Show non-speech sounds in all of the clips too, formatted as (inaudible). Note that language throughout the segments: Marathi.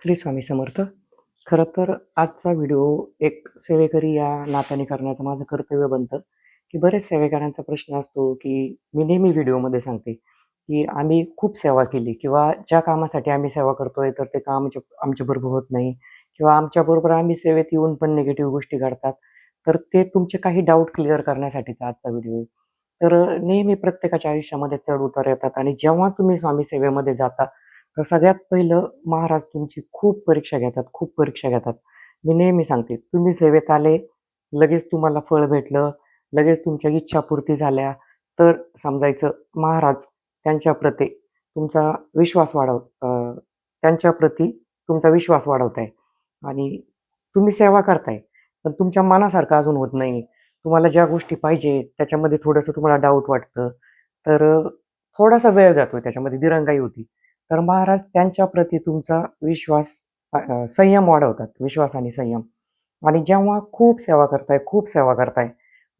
श्री स्वामी समर्थ. खरं तर आजचा व्हिडिओ एक सेवेकरी या नात्याने करण्याचं माझं कर्तव्य बनतं की बरेच सेवेकरांचा प्रश्न असतो की मी नेहमी व्हिडिओमध्ये सांगते की आम्ही खूप सेवा केली किंवा ज्या कामासाठी आम्ही सेवा करतोय तर ते काम आमच्याबरोबर होत नाही किंवा आमच्याबरोबर आम्ही सेवेत येऊन पण निगेटिव्ह गोष्टी घडतात तर ते तुमचे काही डाऊट क्लिअर करण्यासाठीचा आजचा व्हिडिओ आहे. तर नेहमी प्रत्येकाच्या आयुष्यामध्ये चढ उतार येतात आणि जेव्हा तुम्ही स्वामी सेवेमध्ये जाता तर सगळ्यात पहिलं महाराज तुमची खूप परीक्षा घेतात खूप परीक्षा घेतात. मी नेहमी सांगते तुम्ही सेवेत आले लगेच तुम्हाला फळ भेटलं लगेच तुमच्या इच्छापूर्ती झाल्या. तर समजायचं महाराज त्यांच्या प्रती तुमचा विश्वास वाढव त्यांच्याप्रती त्यांच्या प्रती तुमचा विश्वास वाढवताय. आणि तुम्ही सेवा करताय पण तुमच्या मनासारखं अजून होत नाही. तुम्हाला ज्या गोष्टी पाहिजे त्याच्यामध्ये थोडंसं तुम्हाला डाऊट वाटतं. तर थोडासा वेळ जातो त्याच्यामध्ये दिरंगाई होती. तर महाराज त्यांच्याप्रती तुमचा विश्वास संयम वाढवतात विश्वास आणि संयम. आणि जेव्हा खूप सेवा करताय खूप सेवा करताय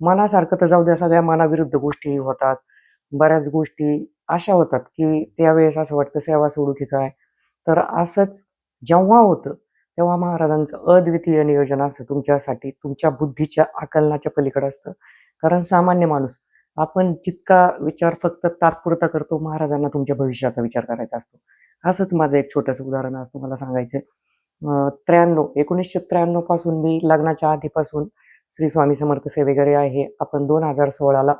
मनासारखं तर जाऊ द्या सगळ्या मनाविरुद्ध गोष्टी होतात. बऱ्याच गोष्टी अशा होतात की त्यावेळेस असं वाटतं सेवा सोडू की काय? तर असंच जेव्हा होतं तेव्हा महाराजांचं अद्वितीय नियोजन असतं तुमच्यासाठी तुमच्या बुद्धीच्या आकलनाच्या पलीकडे असतं. कारण सामान्य माणूस आपण जितका विचार फक्त तात्पुरता करतो महाराजांना तुमच्या भविष्याचा विचार करायचा असतो. असंच माझं एक छोटंसं उदाहरण आज तुम्हाला सांगायचं त्र्याण्णव एकोणीसशे त्र्याण्णवपासून मी लग्नाच्या आधीपासून श्री स्वामी समर्थ सेवेकरी आहे. आपण दोन हजार सोळाला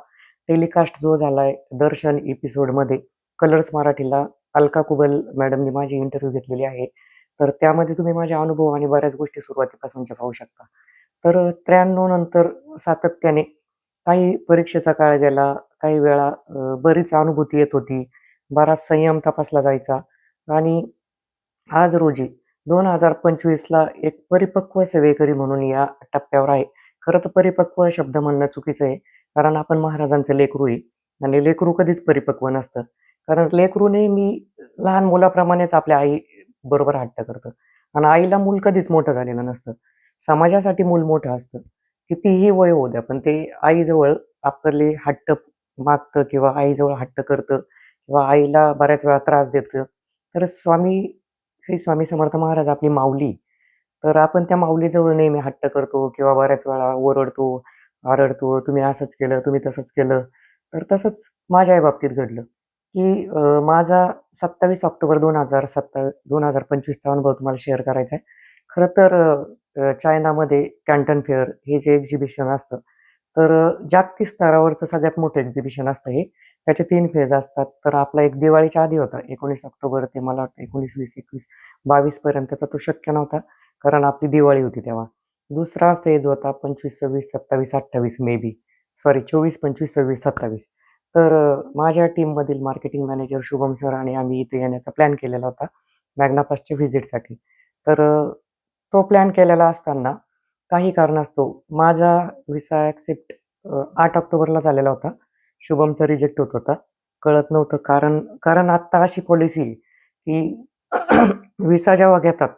टेलिकास्ट जो झाला आहे दर्शन एपिसोडमध्ये कलर्स मराठीला अलका कुबल मॅडमनी माझी इंटरव्ह्यू घेतलेली आहे. तर त्यामध्ये तुम्ही माझे अनुभव आणि बऱ्याच गोष्टी सुरुवातीपासूनच्या पाहू शकता. तर त्र्याण्णव नंतर सातत्याने काही परीक्षेचा काळ गेला काही वेळा अ, बरीच अनुभूती येत होती बराच संयम तपासला जायचा आणि आज रोजी दोन हजार पंचवीसला एक परिपक्व सेवेकरी म्हणून या टप्प्यावर आहे. खरं तर परिपक्व शब्द म्हणणं चुकीचं आहे कारण आपण महाराजांचं लेकरू आहे आणि लेकरू कधीच परिपक्व नसतं. कारण लेकरू नेहमी लहान मुलाप्रमाणेच आपल्या आई बरोबर हट्ट करतं आणि आईला मूल कधीच मोठं झालेलं नसतं. समाजासाठी मूल मोठं असतं. कितीही वय होऊ द्या पण ते आईजवळ आपले हट्ट मागतं किंवा आईजवळ हट्ट करतं किंवा आईला बऱ्याच वेळा त्रास देतं. तर स्वामी श्री स्वामी समर्थ महाराज आपली माऊली. तर आपण त्या माऊलीजवळ नेहमी हट्ट करतो किंवा बऱ्याच वेळा ओरडतो आरडतो तुम्ही असंच केलं तुम्ही तसंच केलं. तर तसंच माझ्या बाबतीत घडलं की माझा सत्तावीस ऑक्टोबर दोन हजार सत्ता दोन हजार पंचवीसचा अनुभव तुम्हाला शेअर करायचा आहे. खरं तर चायनामध्ये कॅन्टन फेअर हे जे एक्झिबिशन असतं तर जागतिक स्तरावरचं सगळ्यात मोठं एक्झिबिशन असतं हे. त्याचे तीन फेज असतात. तर आपला एक दिवाळीच्या आधी होता एकोणीस ऑक्टोबर ते मला वाटतं एकोणीस वीस एकवीस बावीस पर्यंतचा तो शक्य नव्हता कारण आपली दिवाळी होती तेव्हा. दुसरा फेज होता पंचवीस सव्वीस सत्तावीस अठ्ठावीस मे बी सॉरी चोवीस पंचवीस सव्वीस सत्तावीस. तर माझ्या टीममधील मार्केटिंग मॅनेजर शुभम सर आणि आम्ही इथे येण्याचा प्लॅन केलेला होता मॅग्नापासच्या व्हिजिटसाठी तर तो प्लॅन केलेला असताना काही कारणास्तव माझा विसा ॲक्सेप्ट आठ ऑक्टोबरला झालेला होता. शुभमचा रिजेक्ट होत होता. कळत नव्हतं कारण कारण आत्ता अशी पॉलिसी की (clears throat) विसा जेव्हा घेतात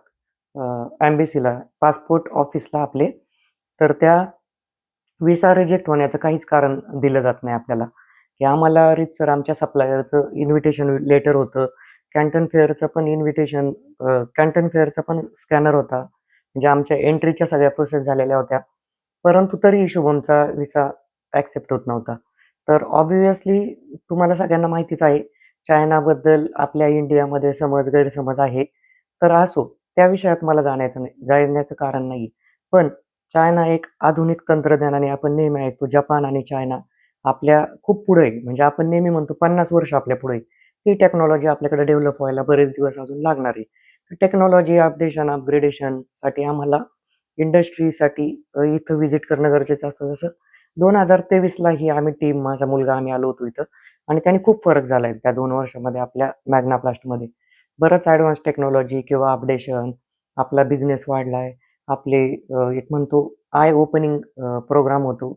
ॲम्बेसीला पासपोर्ट ऑफिसला आपले तर त्या विसा रिजेक्ट होण्याचं काहीच कारण दिलं जात नाही आपल्याला. की आम्हाला सर आमच्या सप्लायरचं इन्व्हिटेशन लेटर होतं. कॅन्टन फेअरचं पण इन्व्हिटेशन कॅन्टन फेअरचा पण स्कॅनर होता. म्हणजे आमच्या एंट्रीच्या सगळ्या प्रोसेस झालेल्या होत्या. परंतु तरी शुभमचा विसा ॲक्सेप्ट होत नव्हता. तर ऑब्विसली तुम्हाला सगळ्यांना माहितीच आहे चायनाबद्दल आपल्या इंडियामध्ये समज गैरसमज आहे. तर असो त्या विषयात मला जाण्याचं नाही जाण्याचं कारण नाही पण चायना एक आधुनिक तंत्रज्ञानाने आपण नेहमी ऐकतो जपान आणि चायना आपल्या खूप पुढे आहे. म्हणजे आपण नेहमी म्हणतो पन्नास वर्ष आपल्या पुढे ही टेक्नॉलॉजी आपल्याकडे डेव्हलप व्हायला बरेच दिवस अजून लागणार आहे. टेक्नॉलॉजी अपडेशन अपग्रेडेशनसाठी आम्हाला इंडस्ट्रीसाठी इथं व्हिजिट करणं गरजेचं असतं. जसं दोन हजार तेवीसला ही आम्ही टीम माझा मुलगा आम्ही आलो होतो इथं. आणि त्याने खूप फरक झाला आहे त्या दोन वर्षामध्ये आपल्या मॅग्ना प्लास्टमध्ये बरंच ॲडव्हान्स टेक्नॉलॉजी किंवा अपडेशन आपला बिझनेस वाढला आहे आपले एक म्हणतो आय ओपनिंग प्रोग्राम होतो.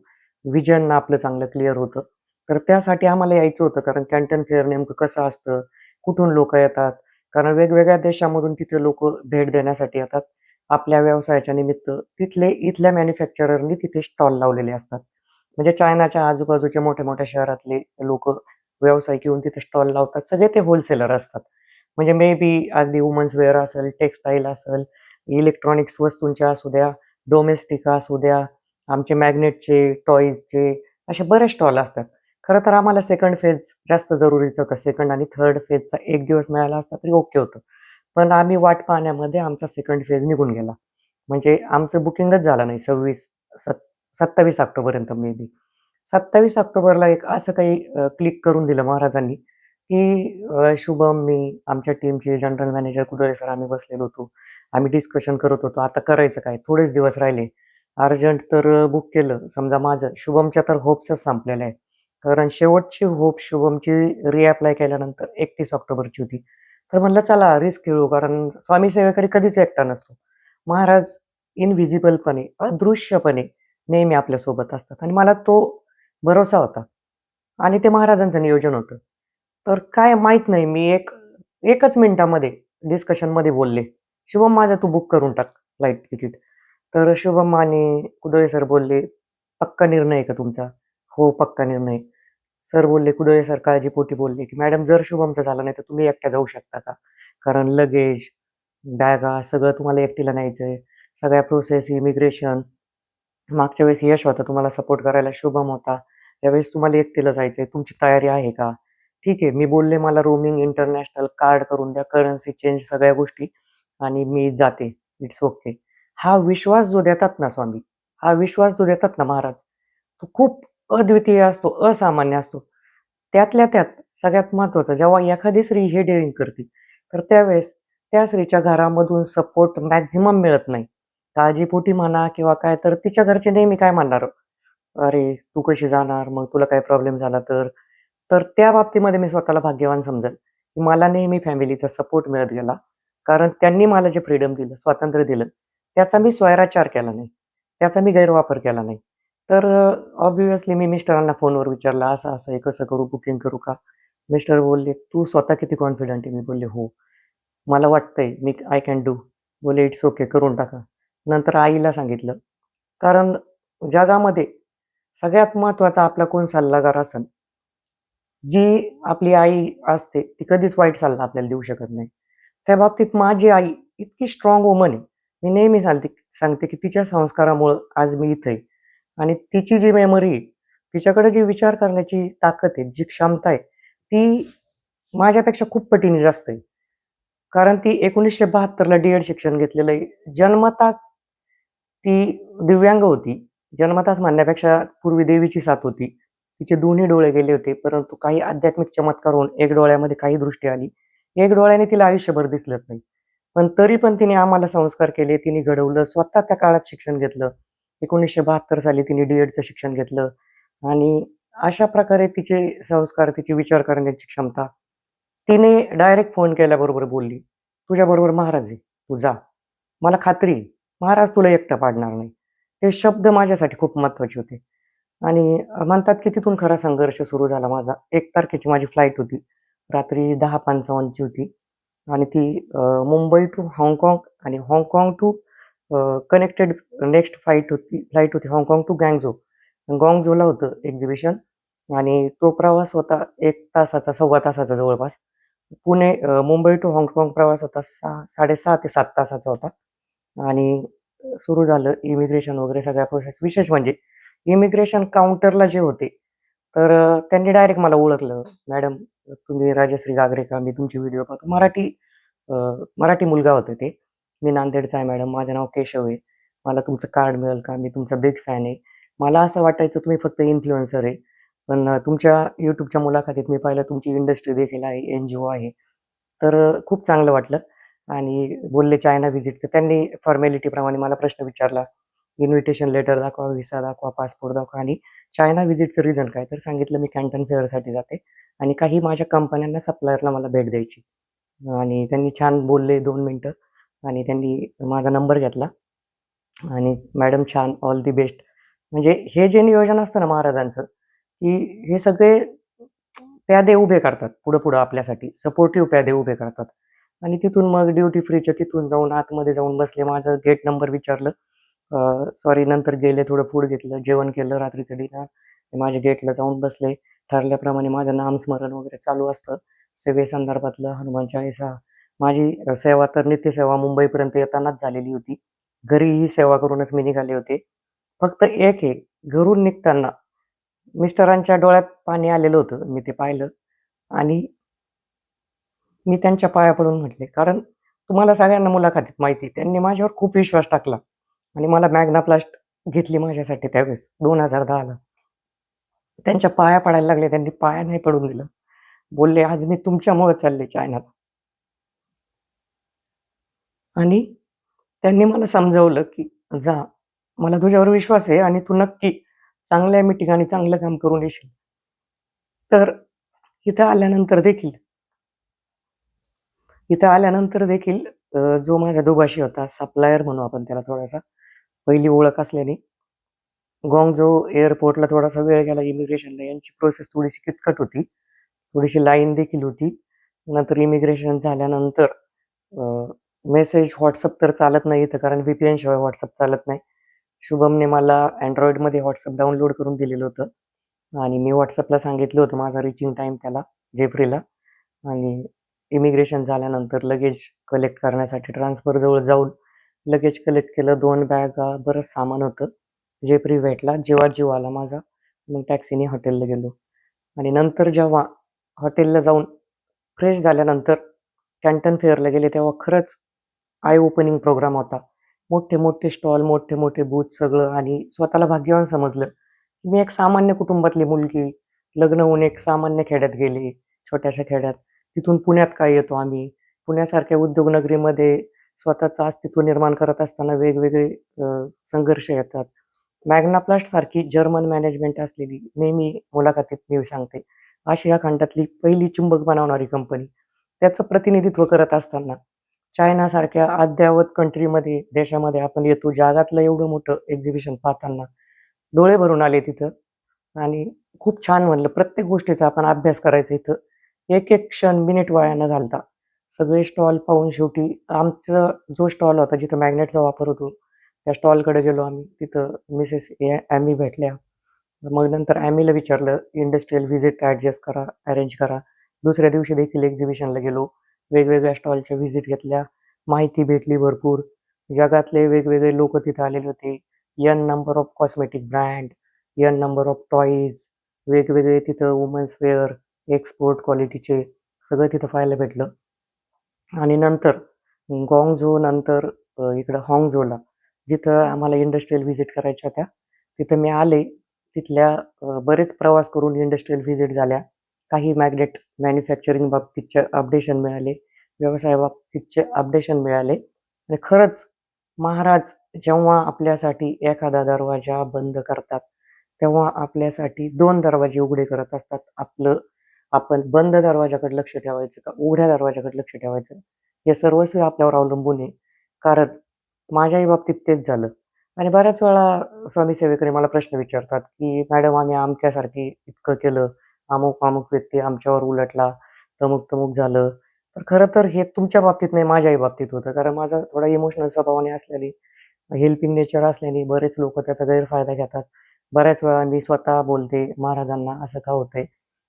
विजन आपलं चांगलं क्लिअर होतं. तर त्यासाठी आम्हाला यायचं होतं. कारण कॅन्टन फेअर नेमकं कसं असतं? कुठून लोक येतात? कारण वेगवेगळ्या देशामधून तिथे लोक भेट देण्यासाठी येतात. आपल्या व्यवसायाच्या निमित्त तिथले इथल्या मॅन्युफॅक्चररनी तिथे स्टॉल लावलेले असतात. म्हणजे चायनाच्या आजूबाजूच्या मोठ्या मोठ्या शहरातले लोक व्यावसायिक येऊन तिथे स्टॉल लावतात. सगळे ते होलसेलर असतात. म्हणजे मे बी अगदी वुमन्स वेअर असेल टेक्स्टाईल असेल इलेक्ट्रॉनिक्स वस्तूंच्या असू द्या डोमेस्टिक असू द्या आमचे मॅग्नेटचे टॉईजचे असे बरेच स्टॉल असतात. खरं तर आम्हाला सेकंड फेज जास्त जरुरीचं होतं. सेकंड आणि थर्ड फेजचा एक दिवस मिळाला असता तरी ओके होतं. पण आम्ही वाट पाहण्यामध्ये आमचा सेकंड फेज निघून गेला. म्हणजे आमचं बुकिंगच झालं नाही. सव्वीस सत् सत्तावीस ऑक्टोबरपर्यंत मे बी सत्तावीस ऑक्टोबरला एक असं काही क्लिक करून दिलं महाराजांनी की शुभम मी आमच्या टीमचे जनरल मॅनेजर कुदळे सर आम्ही बसलेलो होतो. आम्ही डिस्कशन करत होतो. आता करायचं काय? थोडेच दिवस राहिले. अर्जंट तर बुक केलं. समजा माझं शुभमच्या तर होप्सच संपलेल्या आहेत. कारण शेवटची होप शुभमची रिअप्लाय केल्यानंतर एकतीस ऑक्टोबरची होती. तर म्हणलं चला रिस्क घेऊ कारण स्वामी सेवेकरी कधीच एकटा नसतो. महाराज इनव्हिजिबलपणे अदृश्यपणे नेहमी आपल्यासोबत असतात. आणि मला तो भरोसा होता. आणि ते महाराजांचं नियोजन होतं. तर काय माहीत नाही मी एक एकच मिनिटामध्ये डिस्कशनमध्ये बोलले. शुभम माझं तू बुक करून टाक फ्लाईट तिकीट तर शुभम आणि कुदळे सर बोलले पक्का निर्णय का तुमचा? हो पक्का निर्णय सर बोलले कुदळे सर काळजीपोटी बोलले की मॅडम जर शुभमचं झालं नाही तर तुम्ही एकट्या जाऊ शकता का? कारण लगेज बॅगा सगळं तुम्हाला एकटीला न्यायचं आहे सगळ्या प्रोसेस इमिग्रेशन मागच्या वेळेस यश होता तुम्हाला सपोर्ट करायला शुभम होता. त्यावेळेस तुम्हाला एकटीला जायचं आहे तुमची तयारी आहे का? ठीक आहे मी बोलले मला रोमिंग इंटरनॅशनल कार्ड करून द्या करन्सी चेंज सगळ्या गोष्टी आणि मी जाते. इट्स ओके हा विश्वास जो देतात ना स्वामी हा विश्वास जो देतात ना महाराज तो खूप अद्वितीय असतो असामान्य असतो. त्यातल्या त्यात सगळ्यात महत्त्वाचं जेव्हा एखादी स्त्री हे डेअरिंग करते तर त्यावेळेस त्या स्त्रीच्या घरामधून सपोर्ट मॅक्झिमम मिळत नाही. काळजीपोटी म्हणा किंवा काय तर तिच्या घरचे नेहमी काय म्हणणार? अरे तू कशी जाणार? मग तुला काय प्रॉब्लेम झाला तर? तर त्या बाबतीमध्ये मी स्वतःला भाग्यवान समजेल की मला नेहमी फॅमिलीचा सपोर्ट मिळत गेला. कारण त्यांनी मला जे फ्रीडम दिलं स्वातंत्र्य दिलं त्याचा मी स्वैराचार केला नाही. त्याचा मी गैरवापर केला नाही. तर ऑब्विसली मी मिस्टरांना फोनवर विचारलं असं असं हे कसं करू बुकिंग करू का? मिस्टर बोलले तू स्वतः किती कॉन्फिडंट आहे? मी बोलले हो. मला वाटतंय मी आय कॅन डू बोले इट्स ओके करून टाका. नंतर आईला सांगितलं कारण जगामध्ये सगळ्यात महत्त्वाचा आपला कोण सल्लागार असन जी आपली आई असते ती कधीच वाईट सल्ला आपल्याला देऊ शकत नाही. त्या बाबतीत माझी आई इतकी स्ट्रॉंग वुमन आहे. मी नेहमी सांगते सांगते की तिच्या संस्कारामुळं आज मी इथं आहे. आणि तिची जी मेमरी तिच्याकडे जी विचार करण्याची ताकद आहे जी क्षमता आहे ती माझ्यापेक्षा खूप पटीने जास्त आहे. कारण ती एकोणीसशे बहात्तरला डी एड शिक्षण घेतलेलं आहे. जन्मताच ती दिव्यांग होती. जन्मताच म्हणण्यापेक्षा पूर्वी देवीची साथ होती. तिचे दोन्ही डोळे गेले होते परंतु काही आध्यात्मिक चमत्कार होऊन एक डोळ्यामध्ये काही दृष्टी आली. एक डोळ्याने तिला आयुष्यभर दिसलंच नाही. पण तरी पण तिने आम्हाला संस्कार केले तिने घडवलं स्वतः त्या काळात शिक्षण घेतलं. एकोणीसशे बहात्तर साली तिने डी एडचं शिक्षण घेतलं. आणि अशा प्रकारे तिचे संस्कार तिची विचार करण्याची क्षमता तिने डायरेक्ट फोन केल्याबरोबर बोलली. तुझ्याबरोबर महाराज आहे. तू जा. मला खात्री महाराज तुला एकटं पाडणार नाही. ते शब्द माझ्यासाठी खूप महत्त्वाचे होते. आणि म्हणतात की तिथून खरा संघर्ष सुरू झाला माझा. एक तारखेची माझी फ्लाईट होती. रात्री दहा पंचावन्नची होती. आणि ती मुंबई टू हाँगकाँग आणि हाँगकाँग टू कनेक्टेड नेक्स्ट फ्लाईट होती फ्लाईट होती हाँगकाँग टू गँगझो. गॉंगझोला होतं एक्झिबिशन आणि तो प्रवास होता एक तासाचा सव्वा तासाचा जवळपास. पुणे मुंबई टू हाँगकाँग प्रवास होता सहा साडेसहा ते सात तासाचा होता. आणि सुरू झालं इमिग्रेशन वगैरे सगळ्या प्रोसेस. विशेष म्हणजे इमिग्रेशन काउंटरला जे होते तर त्यांनी डायरेक्ट मला ओळखलं. मॅडम तुम्ही राजश्री गागरे का मी तुमची व्हिडिओ पाहतो. मराठी मराठी मुलगा होते ते. मी नांदेडचा आहे मॅडम. माझं नाव केशव आहे. मला तुमचं कार्ड मिळेल का? मी तुमचा बिग फॅन आहे. मला असं वाटायचं तुम्ही फक्त इन्फ्लुएन्सर आहे. पण तुमच्या यूट्यूबच्या मुलाखतीत मी पाहिलं तुमची इंडस्ट्री देखील आहे एन जी ओ आहे. तर खूप चांगलं वाटलं. आणि बोलले चायना व्हिजिट तर त्यांनी फॉर्मॅलिटीप्रमाणे मला प्रश्न विचारला. इन्व्हिटेशन लेटर दाखवा व्हिसा दाखवा पासपोर्ट दाखवा. आणि चायना व्हिजिटचं रिझन काय? तर सांगितलं मी कॅन्टन फेअरसाठी जाते. आणि काही माझ्या कंपन्यांना सप्लायरला मला भेट द्यायची. आणि त्यांनी छान बोलले दोन मिनटं. आणि त्यांनी माझा नंबर घेतला. आणि मॅडम छान ऑल दी बेस्ट. म्हणजे हे जे नियोजन असतं ना महाराजांचं की हे सगळे प्यादे उभे करतात पुढं पुढं आपल्यासाठी. सपोर्टिव्ह प्यादे उभे करतात. आणि तिथून मग ड्युटी फ्रीच्या तिथून जाऊन आतमध्ये जाऊन बसले. माझं गेट नंबर विचारलं. सॉरी नंतर गेले थोडं फूड घेतलं जेवण केलं रात्रीचं डिनर माझ्या गेटला जाऊन बसले. ठरल्याप्रमाणे माझं नामस्मरण वगैरे चालू असतं. सेवेसंदर्भातलं हनुमान चाळीसा माझी सेवा तर नित्यसेवा मुंबईपर्यंत येतानाच झालेली होती. घरी ही सेवा करूनच मी निघाले होते. फक्त एक एक घरून निघताना मिस्टरांच्या डोळ्यात पाणी आलेलं होतं. मी ते पाहिलं आणि मी त्यांच्या पाया पडून म्हटले, कारण तुम्हाला सगळ्यांना मुलाखतीत माहिती त्यांनी माझ्यावर खूप विश्वास टाकला आणि मला मॅग्नाप्लास्ट घेतली माझ्यासाठी त्यावेळेस दोन हजार दहाला त्यांच्या पाया पडायला लागले. त्यांनी पाया नाही पडून दिलं. बोलले, "आज मी तुमच्यामुळे चालले चायनात आणि त्यांनी मला समजावलं, की "जा, मला तुझ्यावर विश्वास आहे आणि तू नक्की चांगल्या मीटिंग आणि चांगलं काम करून येशील." तर इथं आल्यानंतर देखील इथं आल्यानंतर देखील जो माझा दुभाषी होता, सप्लायर म्हणू आपण त्याला थोडासा, पहिली ओळख असल्याने, गोंग जो एअरपोर्टला थोडासा वेळ गेला इमिग्रेशनला. यांची प्रोसेस थोडीशी किचकट होती. थोडीशी लाईन देखील होती. नंतर इमिग्रेशन झाल्यानंतर मेसेज व्हॉट्सअप तर चालत नाही इथं कारण व्ही-पी-एन शिवाय व्हॉट्सअप चालत नाही. शुभमने मला अँड्रॉइडमध्ये व्हॉट्सअप डाउनलोड करून दिलेलं होतं आणि मी व्हॉट्सअपला सांगितलं होतं माझा रिचिंग टाईम त्याला, जेफ्रीला आणि इमिग्रेशन झाल्यानंतर लगेज कलेक्ट करण्यासाठी ट्रान्सफरजवळ जाऊन लगेज कलेक्ट केलं. दोन बॅगा, बरंच सामान होतं. जेफ्री भेटला. जेव्हा जीव आला माझा. मग टॅक्सीने हॉटेलला गेलो आणि नंतर जेव्हा हॉटेलला जाऊन फ्रेश झाल्यानंतर कॅन्टन फेअरला गेले, तेव्हा खरंच आय ओपनिंग प्रोग्राम होता. मोठे-मोठे स्टॉल, मोठे-मोठे बूथ सगळं आणि स्वतःला भाग्यवान समजलं. मी एक सामान्य कुटुंबातली मुलगी, लग्न होऊन एक सामान्य खेड्यात गेले, छोट्याशा खेड्यात. तिथून पुण्यात काय येतो आम्ही? पुण्यासारख्या उद्योगनगरीमध्ये स्वतःचं अस्तित्व निर्माण करत असताना वेगवेगळे संघर्ष येतात. मॅग्नाप्लास्ट सारखी जर्मन मॅनेजमेंट असलेली, नेहमी मुलाखतीत मी सांगते, आशिया खंडातली पहिली चुंबक बनवणारी कंपनी. त्याचं प्रतिनिधित्व करत असताना चायनासारख्या अद्ययावत कंट्रीमध्ये, देशामध्ये आपण येतो. जगातलं एवढं मोठं एक्झिबिशन पाहताना डोळे भरून आले तिथं आणि खूप छान म्हणलं. प्रत्येक गोष्टीचा आपण अभ्यास करायचा इथं. एक-एक क्षण, मिनिट वाया न घालता. सगळे स्टॉल पाहून शेवटी आमचा जो स्टॉल होता जिथं मॅग्नेटचा वापर होतो, त्या स्टॉलकडे गेलो आम्ही. तिथं मिसेस ए ॲमी भेटल्या. मग नंतर ॲमीला विचारलं, इंडस्ट्रियल व्हिजिट ॲडजस्ट करा, अरेंज करा. दुसऱ्या दिवशी देखील एक्झिबिशनला गेलो. वेगवेगळ्या स्टॉलच्या व्हिजिट घेतल्या. माहिती भेटली भरपूर. जगातले वेगवेगळे लोक तिथं आलेले होते. N number of cosmetic brand, n number of toys वेगवेगळे तिथं वुमन्स वेअर, एक्सपोर्ट क्वालिटीचे सगळं तिथं पाहायला भेटलं. आणि नंतर ग्वांगझो नंतर इकडं इकडं हाँगझोला, जिथं आम्हाला इंडस्ट्रियल व्हिजिट करायच्या होत्या. तिथं मी आले. तिथल्या बरेच प्रवास करून इंडस्ट्रियल व्हिजिट झाल्या. काही मॅग्नेट मॅन्युफॅक्चरिंग बाबतीतचे अपडेशन मिळाले. व्यवसायाबाबतीतचे अपडेशन मिळाले आणि खरंच महाराज जेव्हा आपल्यासाठी एखादा दरवाजा बंद करतात, तेव्हा आपल्यासाठी दोन दरवाजे उघडे करत असतात. आपलं आपण बंद दरवाजाकडे लक्ष ठेवायचं का उघड्या दरवाजाकडे लक्ष ठेवायचं? हे सर्वस्वी आपल्यावर अवलंबून आहे. कारण माझ्याही बाबतीत तेच झालं आणि बऱ्याच वेळा स्वामी सेवेकरी मला प्रश्न विचारतात, की "मॅडम आम्ही अमक्यासारखी इतकं केलं, अमुक-अमुक व्यक्ती आमच्यावर उलटला, तमुक-तमुक झालं." तर खरं तर हे तुमच्या बाबतीत नाही, माझ्याही बाबतीत होतं. कारण माझा थोडा इमोशनल स्वभावाने असल्याने, हेल्पिंग नेचर असल्याने बरेच लोक त्याचा गैरफायदा घेतात. बऱ्याच वेळा मी स्वतः बोलते महाराजांना, "असं का होतंय?"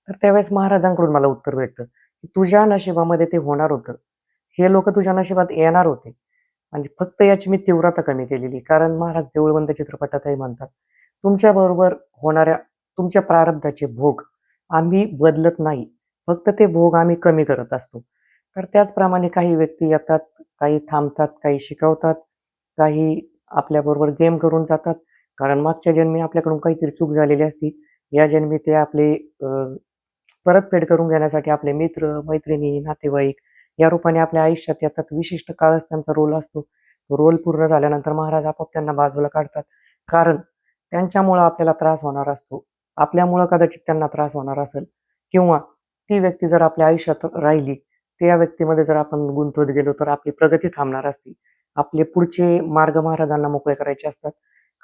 तर त्यावेळेस महाराजांकडून मला उत्तर भेटतं, की "तुझ्या नशिबामध्ये ते होणार होतं. हे लोक तुझ्या नशिबात येणार होते आणि फक्त याची मी तीव्रता कमी केलेली." कारण महाराज देऊळबंद चित्रपटातही म्हणतात, "तुमच्याबरोबर होणाऱ्या तुमच्या प्रारब्धाचे भोग आम्ही बदलत नाही. फक्त ते भोग आम्ही कमी करत असतो." तर त्याचप्रमाणे काही व्यक्ती येतात, काही थांबतात, काही शिकवतात, काही आपल्याबरोबर गेम करून जातात. कारण मागच्या जन्मी आपल्याकडून काहीतरी चूक झालेली असती. या जन्मी ते आपले परतफेड करून घेण्यासाठी आपले मित्र, मैत्रिणी, नातेवाईक या रूपाने आपल्या आयुष्यात येतात. विशिष्ट काळच त्यांचा रोल असतो. रोल पूर्ण झाल्यानंतर महाराज आपोआप त्यांना बाजूला काढतात. कारण त्यांच्यामुळं आपल्याला त्रास होणार असतो. आपल्यामुळं कदाचित त्यांना त्रास होणार असेल किंवा ती व्यक्ती जर आपल्या आयुष्यात राहिली, त्या व्यक्तीमध्ये जर आपण गुंतवत गेलो, तर आपली प्रगती थांबणार असते. आपले पुढचे मार्ग महाराजांना मोकळे करायचे असतात.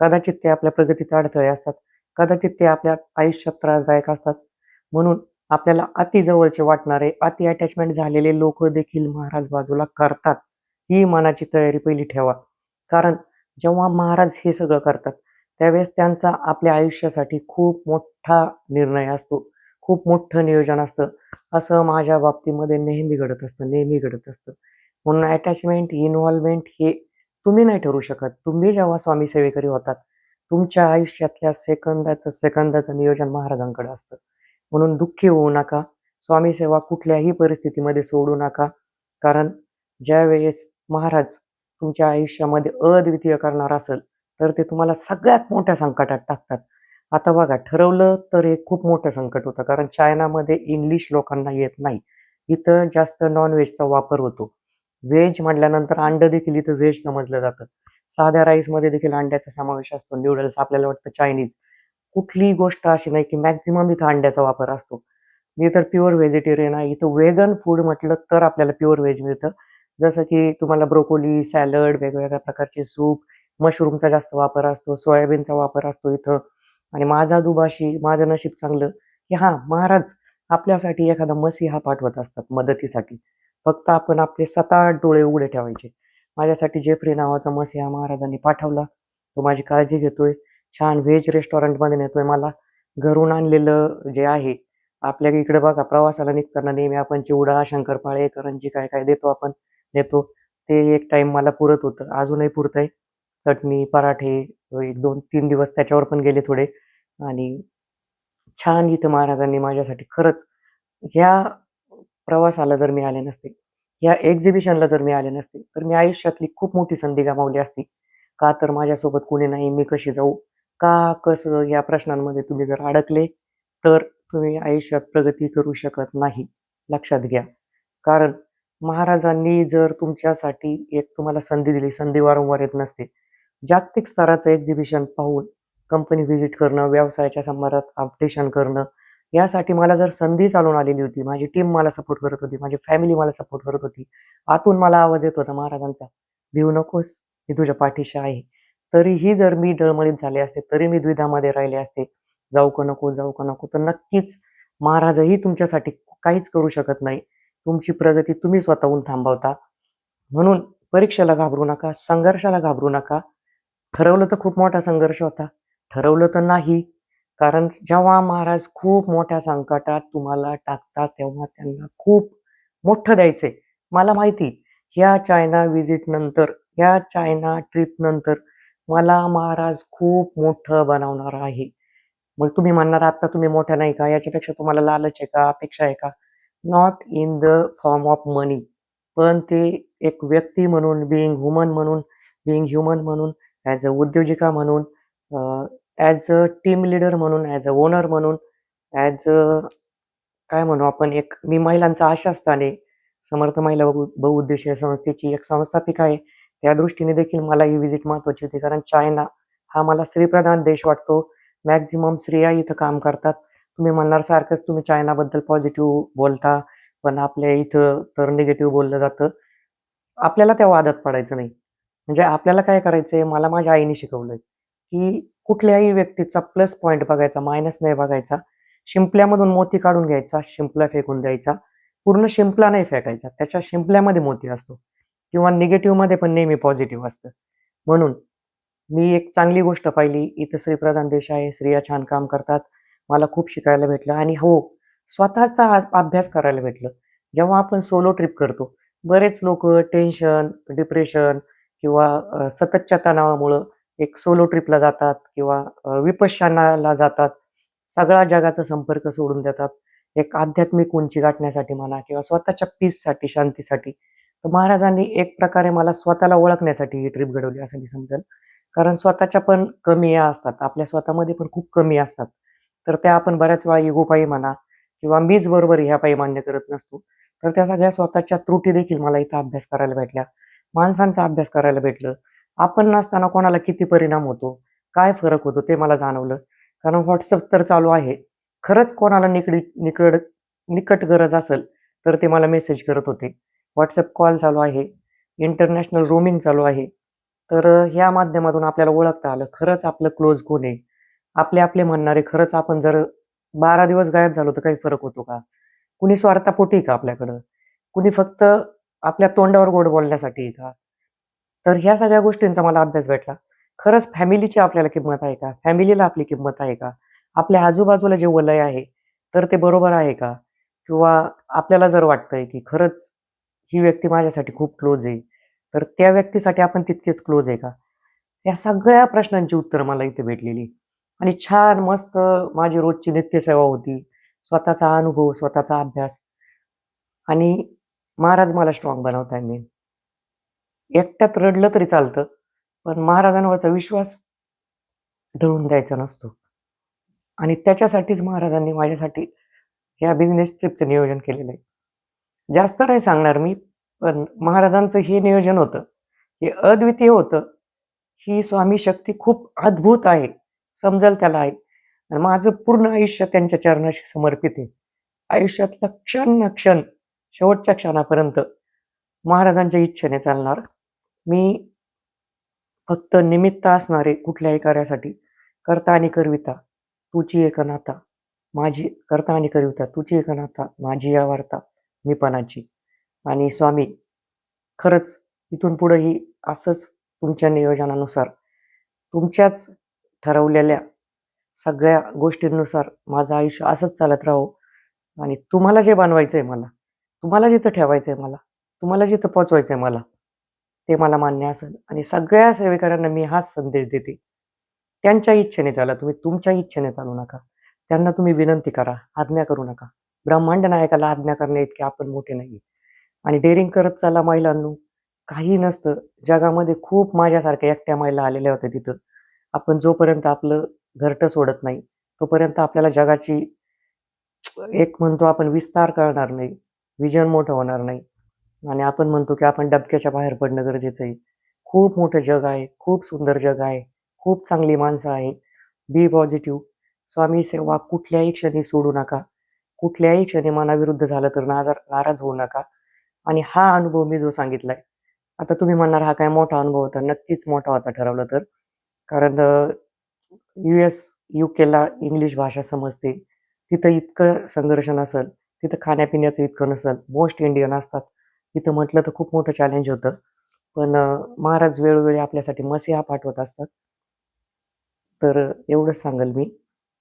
कदाचित ते आपल्या प्रगतीत अडथळे असतात. कदाचित ते आपल्या आयुष्यात त्रासदायक असतात. म्हणून आपल्याला अति जवळचे वाटणारे, अति अटॅचमेंट झालेले लोक देखील महाराज बाजूला करतात. ही मनाची तयारी पहिली ठेवा. कारण जेव्हा महाराज हे सगळं करतात, त्यावेळेस त्यांचा आपल्या आयुष्यासाठी खूप मोठा निर्णय असतो. खूप मोठं नियोजन असतं. असं माझ्या बाबतीमध्ये नेहमी घडत असतं नेहमी घडत असतं. म्हणून अटॅचमेंट इन्व्हॉल्वमेंट हे तुम्ही नाही ठरू शकत. तुम्ही जेव्हा स्वामी सेवेकरी होतात तुमच्या आयुष्यातल्या सेकंदाचं सेकंदाचं नियोजन महाराजांकडे असतं. म्हणून दुःखी होऊ नका. स्वामी सेवा कुठल्याही परिस्थितीमध्ये सोडू नका. कारण ज्यावेळेस महाराज तुमच्या आयुष्यामध्ये अद्वितीय करणार असेल तर ते तुम्हाला सगळ्यात मोठ्या संकटात टाकतात. आता बघा ठरवलं तर हे खूप मोठं संकट होतं कारण चायनामध्ये इंग्लिश लोकांना येत नाही. इथं जास्त नॉनव्हेजचा वापर होतो. व्हेज म्हटल्यानंतर अंड देखील इथं व्हेज समजलं जातं. साध्या राईसमध्ये देखील अंड्याचा समावेश असतो. न्यूडल्स आपल्याला वाटतं चायनीज कुठलीही गोष्ट अशी नाही की मॅक्झिमम इथं अंड्याचा वापर असतो. मी तर प्युअर व्हेजिटेरियन आहे. इथं वेगन फूड म्हटलं तर आपल्याला प्युअर व्हेज मिळतं. जसं की तुम्हाला ब्रोकोली सॅलड वेगवेगळ्या प्रकारचे सूप मशरूमचा जास्त वापर असतो सोयाबीनचा वापर असतो इथं. आणि माझा दुभाशी माझं नशीब चांगलं की हां महाराज आपल्यासाठी एखादा मसीहा पाठवत असतात मदतीसाठी. फक्त आपण आपले सात आठ डोळे उघडे ठेवायचे. माझ्यासाठी जेफ्री नावाचा मसीहा महाराजांनी पाठवला. तो माझी काळजी घेतोय. छान व्हेज रेस्टॉरंटमध्ये नेतोय मला. घरून आणलेलं जे आहे आपल्या इकडे बघा प्रवासाला निघताना नेहमी आपण चिवडा शंकरपाळे करंजी काय काय देतो आपण नेतो. ते एक टाइम मला पुरत होतं. अजूनही पुरतंय. चटणी पराठे एक दोन तीन दिवस त्याच्यावर पण गेले थोडे. आणि छान इथं महाराजांनी माझ्यासाठी खरंच ह्या प्रवासाला जर मी आले नसते या एक्झिबिशनला जर मी आले नसते तर मी आयुष्यातली खूप मोठी संधी गमावली असती. का तर माझ्यासोबत कोणी नाही मी कशी जाऊ? का कसं या प्रश्नांमध्ये तुम्ही जर अडकले तर तुम्ही आयुष्यात प्रगती करू शकत नाही. लक्षात घ्या. कारण महाराजांनी जर तुमच्यासाठी एक तुम्हाला संधी दिली संधी वारंवार येत नसते जागतिक स्तराचं एक्झिबिशन पाहून कंपनी व्हिजिट करणं व्यवसायाच्या संदर्भात अपडेशन करणं यासाठी मला जर संधी चालून आलेली होती माझी टीम मला सपोर्ट करत होती माझी फॅमिली मला सपोर्ट करत होती आतून मला आवाज येत होता महाराजांचा भिवू नकोस मी तुझ्या पाठीशी आहे. तरीही जर मी डळमळीत झाले असते तरी मी द्विधामध्ये राहिले असते. जाऊ का नको जाऊ का नको तर नक्कीच महाराजही तुमच्यासाठी काहीच करू शकत नाही. तुमची प्रगती तुम्ही स्वतःहून थांबवता. म्हणून परीक्षेला घाबरू नका संघर्षाला घाबरू नका. ठरवलं तर खूप मोठा संघर्ष होता. ठरवलं तर नाही. कारण जेव्हा महाराज खूप मोठ्या संकटात तुम्हाला टाकतात तेव्हा त्यांना खूप मोठं द्यायचंय मला माहिती ह्या चायना विजिट नंतर ह्या चायना ट्रिप नंतर मला महाराज खूप मोठं बनवणार आहे. मग तुम्ही म्हणणार आता तुम्ही मोठ्या नाही का? याच्यापेक्षा तुम्हाला लालच आहे का? अपेक्षा आहे का? Not in the form of money पण ते एक व्यक्ती म्हणून बिईंग ह्युमन म्हणून बिईंग ह्युमन म्हणून ॲज अ उद्योजिका म्हणून ॲज अ टीम लीडर म्हणून ॲज अ ओनर म्हणून ॲज अ काय म्हणू आपण एक मी महिलांचा आशास्थान आहे समर्थ महिला बहु बहुउद्देशीय संस्थेची एक संस्थापिका आहे. त्या दृष्टीने देखील मला ही विजिट महत्वाची होती कारण चायना हा मला स्त्रीप्रधान देश वाटतो. मॅक्झिमम स्त्रिया इथं काम करतात. तुम्ही म्हणणार सारखंच तुम्ही चायनाबद्दल पॉझिटिव्ह बोलता पण आपल्या इथं तर निगेटिव्ह बोललं जातं. आपल्याला त्या वादात पडायचं नाही. म्हणजे आपल्याला काय करायचंय? मला माझ्या आईने शिकवलंय की कुठल्याही व्यक्तीचा प्लस पॉईंट बघायचा मायनस नाही बघायचा. शिंपल्यामधून मोती काढून घ्यायचा शिंपला फेकून द्यायचा. पूर्ण शिंपला नाही फेकायचा. त्याच्या शिंपल्यामध्ये मोती असतो. किंवा निगेटिव्हमध्ये पण नेहमी पॉझिटिव्ह असतं. म्हणून मी एक चांगली गोष्ट पाहिली. इथं श्रीप्रधान देश आहे. स्त्रिया छान काम करतात. मला खूप शिकायला भेटलं. आणि हो स्वतःचा अभ्यास करायला भेटलं. जेव्हा आपण सोलो ट्रिप करतो बरेच लोक टेन्शन डिप्रेशन किंवा सततच्या तणावामुळं एक सोलो ट्रिपला जातात किंवा अ, विपश्यनाला जातात. सगळा जगाचा संपर्क सोडून देतात. एक आध्यात्मिक उंची गाठण्यासाठी म्हणा किंवा स्वतःच्या पीससाठी शांतीसाठी. तर महाराजांनी एक प्रकारे मला स्वतःला ओळखण्यासाठी ही ट्रिप घडवली असं मी समजेल. कारण स्वतःच्या पण कमी या असतात. आपल्या स्वतःमध्ये पण खूप कमी असतात. तर त्या आपण बऱ्याच वेळा इगोपायी म्हणा किंवा मीच बरोबर ह्या पायी मान्य करत नसतो. तर त्या सगळ्या स्वतःच्या त्रुटी देखील मला इथं अभ्यास करायला भेटल्या. माणसांचा अभ्यास करायला भेटलं. आपण नसताना कोणाला किती परिणाम होतो? काय फरक होतो? ते मला जाणवलं. कारण व्हॉट्सअप तर चालू आहे. खरंच कोणाला निकडी निकड निकट गरज असेल तर ते मला मेसेज करत होते. व्हॉट्सअप कॉल चालू आहे. इंटरनॅशनल रोमिंग चालू आहे. तर ह्या माध्यमातून आपल्याला ओळखता आलं. खरंच आपलं क्लोज कोण आहे? आपले आपले म्हणणारे खरंच आपण जर बारा दिवस गायब झालो तर काही फरक होतो का? कुणी स्वार्थापोटी आहे का आपल्याकडं? कुणी फक्त आपल्या तोंडावर गोड बोलण्यासाठी का तर ह्या सगळ्या गोष्टींचा मला अभ्यास भेटला खरंच फॅमिलीची आपल्याला किंमत आहे का फॅमिलीला आपली किंमत आहे का आपल्या आजूबाजूला जे वलय आहे तर ते बरोबर आहे का? किंवा आपल्याला जर वाटतंय की खरंच ही व्यक्ती माझ्यासाठी खूप क्लोज आहे, तर त्या व्यक्तीसाठी आपण तितकेच क्लोज आहे का? या सगळ्या प्रश्नांची उत्तरं मला इथे भेटलेली आणि छान मस्त माझी रोजची नित्यसेवा होती. स्वतःचा अनुभव, स्वतःचा अभ्यास आणि महाराज मला स्ट्राँग बनवताय मी एकट्यात रडलं तरी चालतं, पण महाराजांवरचा विश्वास ढळून द्यायचा नसतो. आणि त्याच्यासाठीच महाराजांनी माझ्यासाठी ह्या बिझनेस ट्रिपचं नियोजन केलेलं आहे. जास्त नाही सांगणार मी, पण महाराजांचं हे नियोजन होतं, हे अद्वितीय होतं. ही स्वामी शक्ती खूप अद्भुत आहे. समजेल त्याला आहे. आणि माझं पूर्ण आयुष्य त्यांच्या चरणाशी समर्पित आहे. आयुष्यातलं क्षण क्षण, शेवटच्या क्षणापर्यंत महाराजांच्या इच्छेने चालणार. मी फक्त निमित्त असणारे कुठल्याही कार्यासाठी कर्ता आणि करविता तुची एक नाता माझी करता आणि करविता तुची एक नाता माझी या वार्ता मीपणाची आणि स्वामी खरंच इथून पुढंही असंच तुमच्या नियोजनानुसार तुमच्याच ठरवलेल्या सगळ्या गोष्टींनुसार माझं आयुष्य असंच चालत राहो आणि तुम्हाला जे बनवायचं आहे मला तुम्हाला जिथं ठेवायचं आहे मला तुम्हाला जिथं पोचवायचं आहे मला ते मला मान्य असेल. आणि सगळ्या सेवेकऱ्यांना मी हाच संदेश देते. त्यांच्या इच्छेने चाला तुम्ही तुमच्या इच्छेने चालू नका. त्यांना तुम्ही विनंती करा आज्ञा करू नका. ब्रह्मांड नायकाला आज्ञा करणे इतके आपण मोठे नाही आणि डेअरिंग करत चाला महिलांनो काही नसतं. जगामध्ये खूप माझ्यासारख्या एकट्या महिला आलेल्या होत्या तिथं. आपण जोपर्यंत आपलं घरटं सोडत नाही तोपर्यंत आपल्याला जगाची एक म्हणतो आपण विस्तार कळणार नाही. विजन मोठं होणार नाही. आणि आपण म्हणतो की आपण डबक्याच्या बाहेर पडणं गरजेचं आहे. खूप मोठं जग आहे खूप सुंदर जग आहे खूप चांगली माणसं आहे. बी पॉझिटिव्ह स्वामी सेवा कुठल्याही क्षणी सोडू नका. कुठल्याही क्षणी मनाविरुद्ध झालं तर नाजार नाराज होऊ नका. आणि हा अनुभव मी जो सांगितलाय आता तुम्ही म्हणणार हा काय मोठा अनुभव होता? नक्कीच मोठा होता ठरवलं तर. कारण यू एस यू केला इंग्लिश भाषा समजते. तिथं इतकं संघर्ष नसेल. तिथं खाण्यापिण्याचं इतकं नसेल. मोस्ट इंडियन असतात. तिथं म्हटलं तर खूप मोठं चॅलेंज होतं. पण महाराज वेळोवेळी आपल्यासाठी मसिहा पाठवत असतात. तर एवढंच सांगेल मी.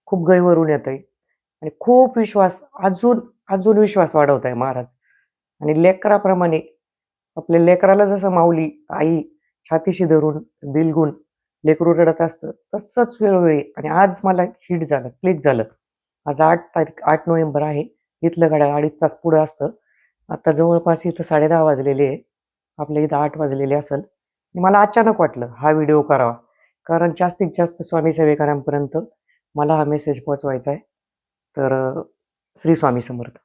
खूप गैवरून येतोय. आहे आणि खूप विश्वास अजून अजून विश्वास वाढवत आहे महाराज. आणि लेकराप्रमाणे आपल्या लेकराला जसं माऊली आई छातीशी धरून बिलगून लेकरू रडत असतं तसंच वेळोवेळी. आणि आज मला हिट झालं क्लिक झालं. आज आठ तारीख आठ नोव्हेंबर आहे. इथलं घड्याळ अडीच तास पुढं असतं. आता जवळपास इथं साडेदहा वाजलेले आहे. आपल्या इथं आठ वाजलेले असेल. मला अचानक वाटलं हा व्हिडिओ करावा. कारण जास्तीत जास्त स्वामी सेवेकरांपर्यंत मला हा मेसेज पोचवायचा आहे. तर श्री स्वामी समर्थ.